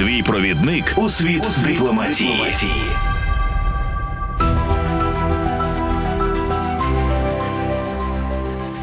Твій провідник у світ дипломатії.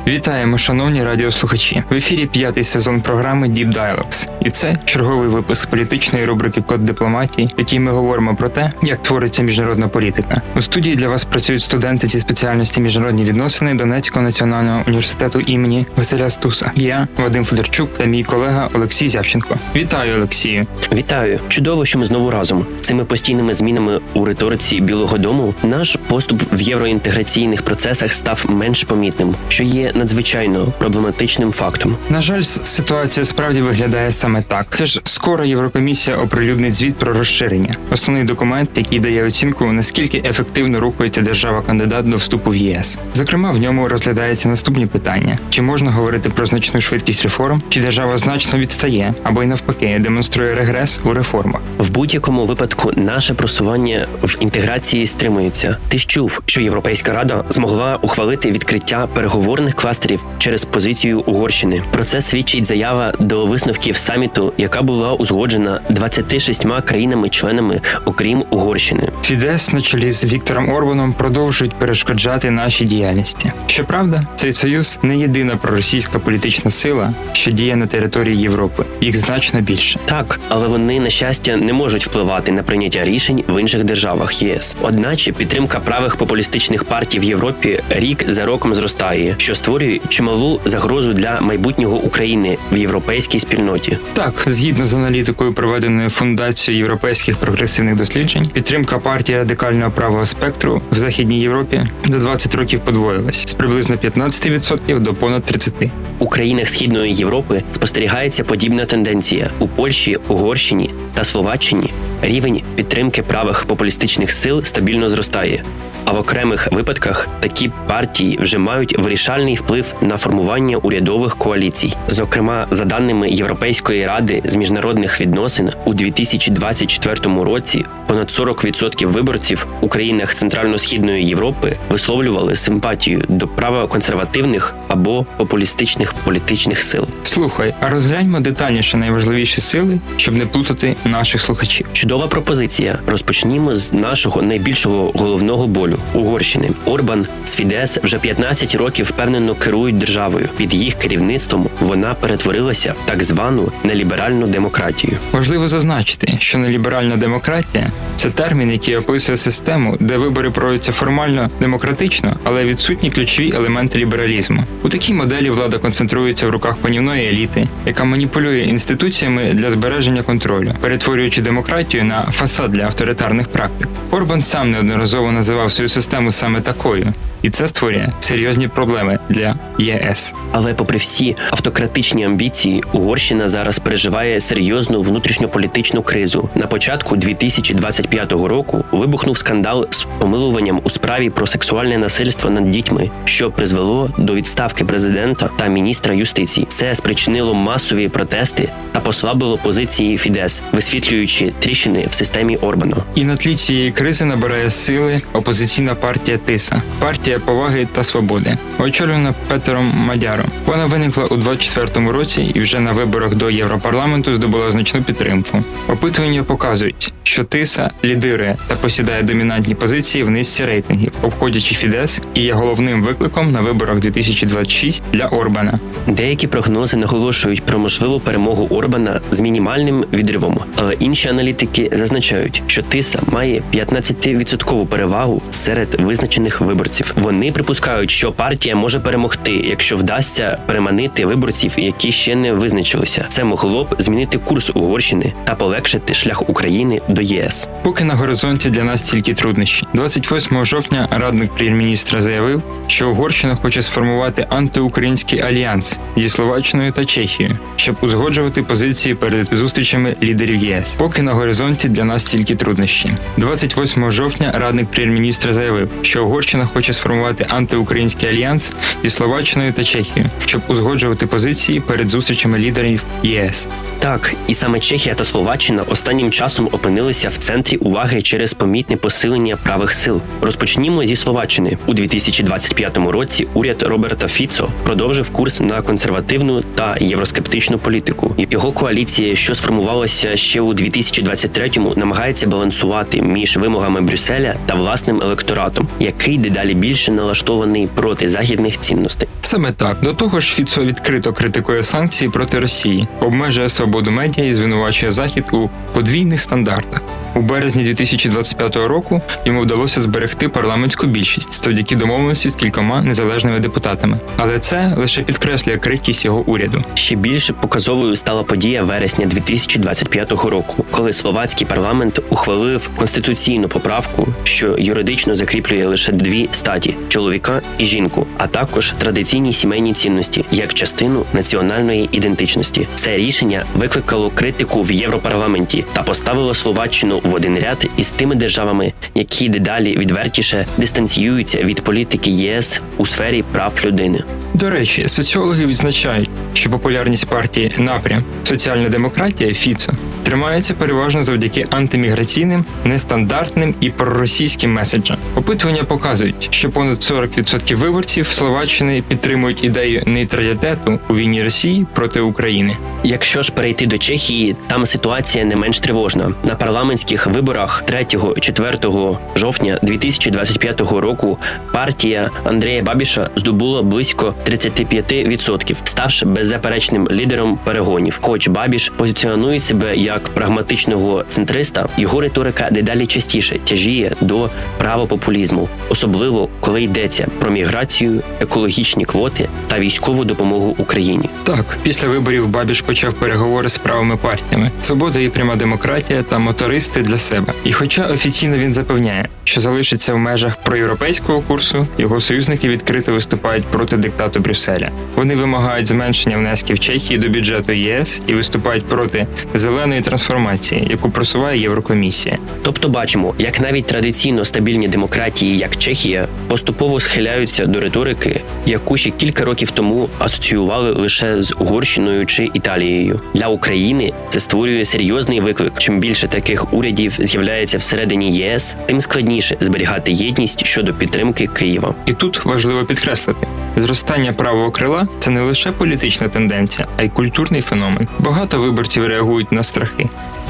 Вітаємо, шановні радіослухачі. В ефірі п'ятий сезон програми Deep Dialogues. І це черговий випуск політичної рубрики Код дипломатії, в якій ми говоримо про те, як твориться міжнародна політика. У студії для вас працюють студенти зі спеціальності міжнародні відносини Донецького національного університету імені Василя Стуса. Я Вадим Федорчук та мій колега Олексій Зявченко. Вітаю, Олексію. Вітаю! Чудово, що ми знову разом. Цими постійними змінами у риториці Білого Дому наш поступ в євроінтеграційних процесах став менш помітним, що є надзвичайно проблематичним фактом. На жаль, ситуація справді виглядає саме так. Це ж скоро Єврокомісія оприлюднить звіт про розширення, основний документ, який дає оцінку, наскільки ефективно рухається держава-кандидат до вступу в ЄС. Зокрема, в ньому розглядаються наступні питання: чи можна говорити про значну швидкість реформ, чи держава значно відстає, або й навпаки демонструє регрес у реформах. В будь-якому випадку наше просування в інтеграції стримується. Ти ж чув, що Європейська рада змогла ухвалити відкриття переговорних кластерів через позицію Угорщини. Про це свідчить заява до висновків саміту, яка була узгоджена 26 країнами-членами, окрім Угорщини. Фідес на чолі з Віктором Орбаном продовжують перешкоджати нашій діяльності. Щоправда, цей союз не єдина проросійська політична сила, що діє на території Європи. Їх значно більше. Так, але вони на щастя не можуть впливати на прийняття рішень в інших державах ЄС. Одначе підтримка правих популістичних партій в Європі рік за роком зростає, що створює чималу загрозу для майбутнього України в європейській спільноті. Так, згідно з аналітикою, проведеною фундацією європейських прогресивних досліджень, підтримка партії радикального правого спектру в західній Європі за 20 років подвоїлась з приблизно 15% до понад 30%. У країнах Східної Європи спостерігається подібна тенденція у Польщі, Угорщині та Словаччині. Рівень підтримки правих популістичних сил стабільно зростає. А в окремих випадках такі партії вже мають вирішальний вплив на формування урядових коаліцій. Зокрема, за даними Європейської ради з міжнародних відносин, у 2024 році понад 40% виборців у країнах Центрально-східної Європи висловлювали симпатію до правоконсервативних або популістичних політичних сил. Слухай, а розгляньмо детальніше найважливіші сили, щоб не плутати наших слухачів. Чудова пропозиція. Розпочнімо з нашого найбільшого головного болю Угорщини. Орбан з Фідес вже 15 років впевнено керують державою. Під їх керівництвом вона перетворилася в так звану неліберальну демократію. Важливо зазначити, що неліберальна демократія це термін, який описує систему, де вибори проводяться формально демократично, але відсутні ключові елементи лібералізму. У такій моделі влада концентрується в руках панівної еліти, яка маніпулює інституціями для збереження контролю, перетворюючи демократію на фасад для авторитарних практик. Орбан сам неодноразово називав свою систему саме такою, і це створює серйозні проблеми для ЄС. Але, попри всі автократичні амбіції, Угорщина зараз переживає серйозну внутрішньополітичну кризу. На початку 2025 року вибухнув скандал з помилуванням у справі про сексуальне насильство над дітьми, що призвело до відставки президента та міністра юстиції. Це спричинило масові протести та послабило позиції Фідес, висвітлюючи тріщини в системі Орбана. І на тлі цієї кризи набирає сили опозиційна партія Тиса, партія поваги та свободи, очолювана Петером Мадяром. Вона виникла у 24-му році і вже на виборах до Європарламенту здобула значну підтримку. Опитування показують, що Тиса лідирує та посідає домінантні позиції в низці рейтингів, обходячи Фідес і є головним викликом на виборах 2026 для Орбана. Деякі прогнози наголошують про можливу перемогу Орбана з мінімальним відривом, але інші аналітики зазначають, що Тиса має 15% перевагу серед визначених виборців. Вони припускають, що партія може перемогти, якщо вдасться переманити виборців, які ще не визначилися. Це могло б змінити курс Угорщини та полегшити шлях України до ЄС. Поки на горизонті для нас тільки труднощі. 28 жовтня радник прем'єр-міністра заявив, що Угорщина хоче сформувати антиукраїнський альянс зі Словаччиною та Чехією, щоб узгоджувати позиції перед зустрічами лідерів ЄС. Поки на горизонті для нас тільки труднощі. 28 жовтня радник прем'єр-міністра заявив, що Угорщина хоче сформувати антиукраїнський альянс зі Словаччиною та Чехією, щоб узгоджувати позиції перед зустрічами лідерів ЄС. Так, і саме Чехія та Словаччина останнім часом опинилися в центрі уваги через помітне посилення правих сил. Розпочнімо зі Словаччини у 2025 році. Уряд Роберта Фіцо продовжив курс на консервативну та євроскептичну політику. Його коаліція, що сформувалася ще у 2023-му, намагається балансувати між вимогами Брюсселя та власним електоратом, який дедалі більше налаштований проти західних цінностей. Саме так до того ж, Фіцо відкрито критикує санкції проти Росії, обмежує свободу медіа і звинувачує Захід у подвійних стандартах. У березні 2025 року йому вдалося зберегти парламентську більшість завдяки домовленості з кількома незалежними депутатами. Але це лише підкреслює крихкість його уряду. Ще більше показовою стала подія вересня 2025 року, коли словацький парламент ухвалив конституційну поправку, що юридично закріплює лише дві статі чоловіка і жінку, а також традиційні сімейні цінності як частину національної ідентичності. Це рішення викликало критику в Європарламенті та поставило Словаччину в один ряд із тими державами, які дедалі відвертіше дистанціюються від політики ЄС у сфері прав людини. До речі, соціологи відзначають, що популярність партії напрям соціальна демократія Фіцо тримається переважно завдяки антиміграційним, нестандартним і проросійським меседжам. Опитування показують, що понад 40% виборців Словаччини підтримують ідею нейтралітету у війні Росії проти України. Якщо ж перейти до Чехії, там ситуація не менш тривожна. На парламентських виборах 3-4 жовтня 2025 року партія Андрея Бабіша здобула близько 35%, ставши беззаперечним лідером перегонів. Хоч Бабіш позиціонує себе як прагматичного центриста, його риторика дедалі частіше тяжіє до правопопулізму, особливо коли йдеться про міграцію, екологічні квоти та військову допомогу Україні. Так, після виборів Бабіш почав переговори з правими партіями, свобода і пряма демократія та мотористи для себе. І хоча офіційно він запевняє, що залишиться в межах проєвропейського курсу, його союзники відкрито виступають проти диктату Брюсселя. Вони вимагають зменшення внесків Чехії до бюджету ЄС і виступають проти зеленої трансформації, яку просуває Єврокомісія. Тобто бачимо, як навіть традиційно стабільні демократії, як Чехія, поступово схиляються до риторики, яку ще кілька років тому асоціювали лише з Угорщиною чи Італією. Для України це створює серйозний виклик. Чим більше таких урядів з'являється всередині ЄС, тим складніше зберігати єдність щодо підтримки Києва. І тут важливо підкреслити: зростання правого крила це не лише політична тенденція, а й культурний феномен. Багато виборців реагують на страхи.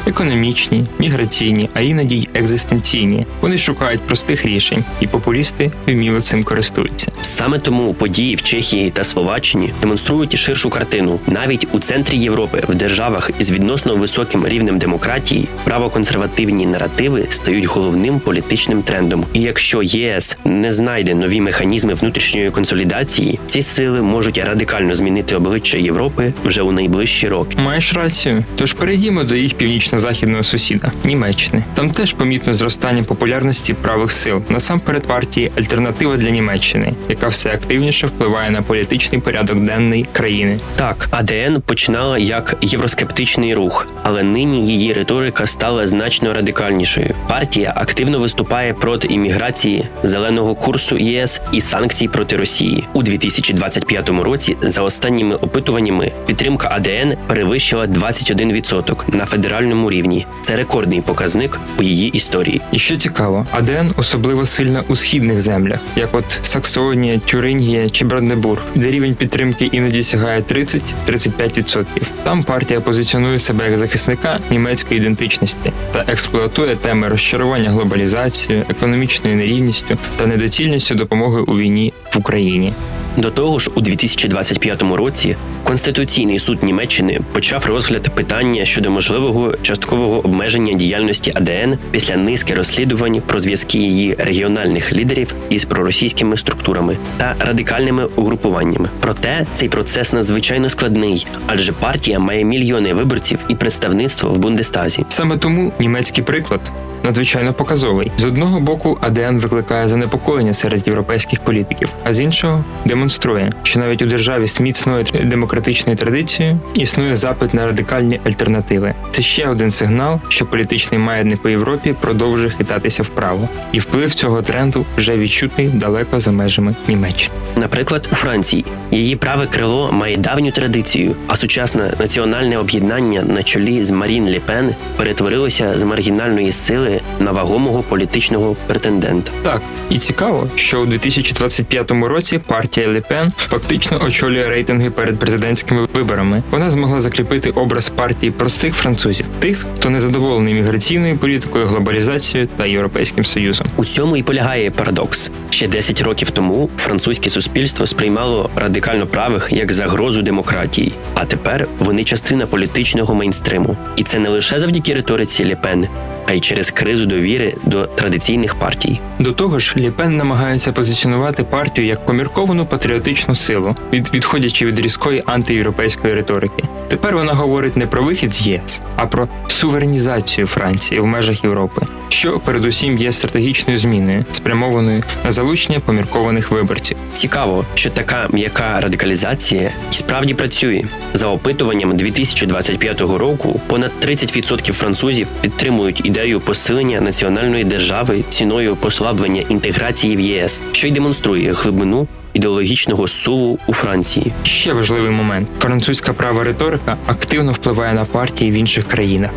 Економічні, міграційні, а іноді й екзистенційні. Вони шукають простих рішень, і популісти вміло цим користуються. Саме тому події в Чехії та Словаччині демонструють ширшу картину. Навіть у центрі Європи, в державах із відносно високим рівнем демократії, правоконсервативні наративи стають головним політичним трендом. І якщо ЄС не знайде нові механізми внутрішньої консолідації, ці сили можуть радикально змінити обличчя Європи вже у найближчі роки. Маєш рацію. Тож перейдімо до їх північно-західного сусіда Німеччини. Там теж помітно зростання популярності правих сил, насамперед партії Альтернатива для Німеччини, яка все активніше впливає на політичний порядок денний країни. Так, АДН починала як євроскептичний рух, але нині її риторика стала значно радикальнішою. Партія активно виступає проти імміграції, зеленого курсу ЄС і санкцій проти Росії у 2025 році. За останніми опитуваннями підтримка АДН перевищила 21% на федеральному рівні. Це рекордний показник у її історії. І що цікаво, АДН особливо сильна у східних землях, як от Саксонія, Тюрингія чи Бранденбург, де рівень підтримки іноді сягає 30-35%. Там партія позиціонує себе як захисника німецької ідентичності та експлуатує теми розчарування глобалізацією, економічною нерівністю та недоцільністю допомоги у війні в Україні. До того ж, у 2025 році Конституційний суд Німеччини почав розгляд питання щодо можливого часткового обмеження діяльності АДН після низки розслідувань про зв'язки її регіональних лідерів із проросійськими структурами та радикальними угрупуваннями. Проте цей процес надзвичайно складний, адже партія має мільйони виборців і представництво в Бундестазі. Саме тому німецький приклад надзвичайно показовий. З одного боку, АДН викликає занепокоєння серед європейських політиків, а з іншого демонструє, що навіть у державі з міцною демократичною традицією існує запит на радикальні альтернативи. Це ще один сигнал, що політичний маятник у Європі продовжує хитатися вправо, і вплив цього тренду вже відчутний далеко за межами Німеччини. Наприклад, у Франції її праве крило має давню традицію, а сучасне національне об'єднання на чолі з Марін Ле Пен перетворилося з маргінальної сили на вагомого політичного претендента. Так, і цікаво, що у 2025 році партія Ле Пен фактично очолює рейтинги перед президентськими виборами. Вона змогла закріпити образ партії простих французів, тих, хто не задоволений міграційною політикою, глобалізацією та європейським союзом. У цьому і полягає парадокс. Ще 10 років тому французьке суспільство сприймало радикально правих як загрозу демократії, а тепер вони частина політичного мейнстриму. І це не лише завдяки риториці Ле Пен, а й через кризу довіри до традиційних партій. До того ж, Ліпен намагається позиціонувати партію як помірковану патріотичну силу, від відходячи від різкої антиєвропейської риторики. Тепер вона говорить не про вихід з ЄС, а про суверенізацію Франції в межах Європи, що передусім є стратегічною зміною, спрямованою на залучення поміркованих виборців. Цікаво, що така м'яка радикалізація і справді працює. За опитуванням 2025 року понад 30% французів підтримують ідею посилення національної держави ціною послаблення інтеграції в ЄС, що й демонструє глибину ідеологічного суву у Франції. Ще важливий момент: французька права риторика активно впливає на партії в інших країнах.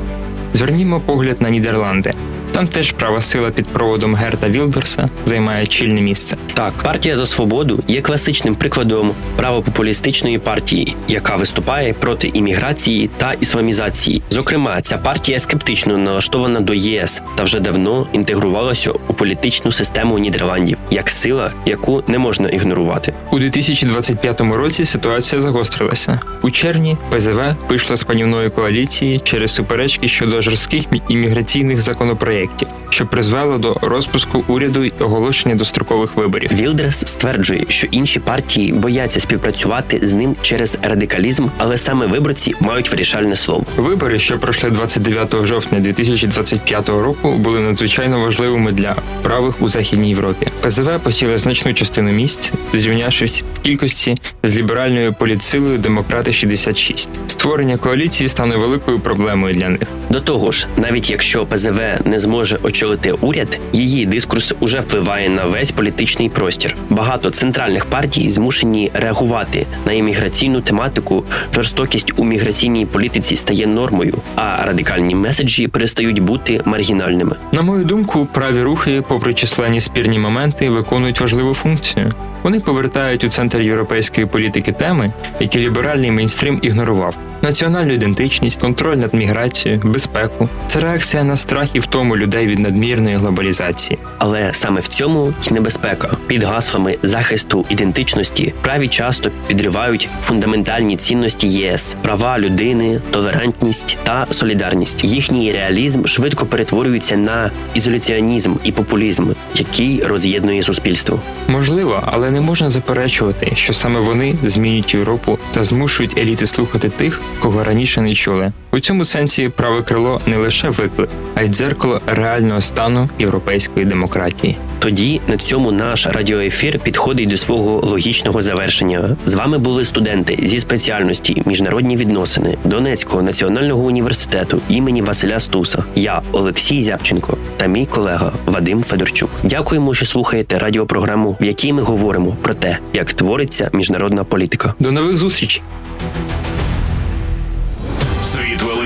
Звернімо погляд на Нідерланди. Там теж права сила під проводом Герта Вілдерса займає чільне місце. Так, партія за свободу є класичним прикладом правопопулістичної партії, яка виступає проти імміграції та ісламізації. Зокрема, ця партія скептично налаштована до ЄС та вже давно інтегрувалася у політичну систему Нідерландів як сила, яку не можна ігнорувати. У 2025 році ситуація загострилася. У червні ПЗВ вийшла з панівної коаліції через суперечки щодо жорстких імміграційних законопроєктів, що призвело до розпуску уряду й оголошення дострокових виборів. Вілдерс стверджує, що інші партії бояться співпрацювати з ним через радикалізм, але саме виборці мають вирішальне слово. Вибори, що пройшли 29 жовтня 2025 року, були надзвичайно важливими для правих у західній Європі. ПЗВ посіли значну частину місць, зрівнявшись в кількості з ліберальною політсилою Демократи 66. Створення коаліції стане великою проблемою для них. До того ж, навіть якщо ПЗВ не зможе очолити уряд, її дискурс уже впливає на весь політичний простір. Багато центральних партій змушені реагувати на імміграційну тематику. Жорстокість у міграційній політиці стає нормою, а радикальні меседжі перестають бути маргінальними. На мою думку, праві рухи, попри численні спірні моменти, виконують важливу функцію. Вони повертають у центр європейської політики теми, які ліберальний мейнстрім ігнорував: національну ідентичність, контроль над міграцією, безпеку. Це реакція на страх і втому людей від надмірної глобалізації. Але саме в цьому й небезпека. Під гаслами захисту ідентичності праві часто підривають фундаментальні цінності ЄС, права людини, толерантність та солідарність. Їхній реалізм швидко перетворюється на ізоляціонізм і популізм, який роз'єднує суспільство. Можливо, але не можна заперечувати, що саме вони змінюють Європу та змушують еліти слухати тих, кого раніше не чули. У цьому сенсі праве крило не лише виклик, а й дзеркало реального стану європейської демократії. Тоді на цьому наш радіоефір підходить до свого логічного завершення. З вами були студенти зі спеціальності міжнародні відносини Донецького національного університету імені Василя Стуса. Я Олексій Зябченко та мій колега Вадим Федорчук. Дякуємо, що слухаєте радіопрограму, в якій ми говоримо про те, як твориться міжнародна політика. До нових зустрічей!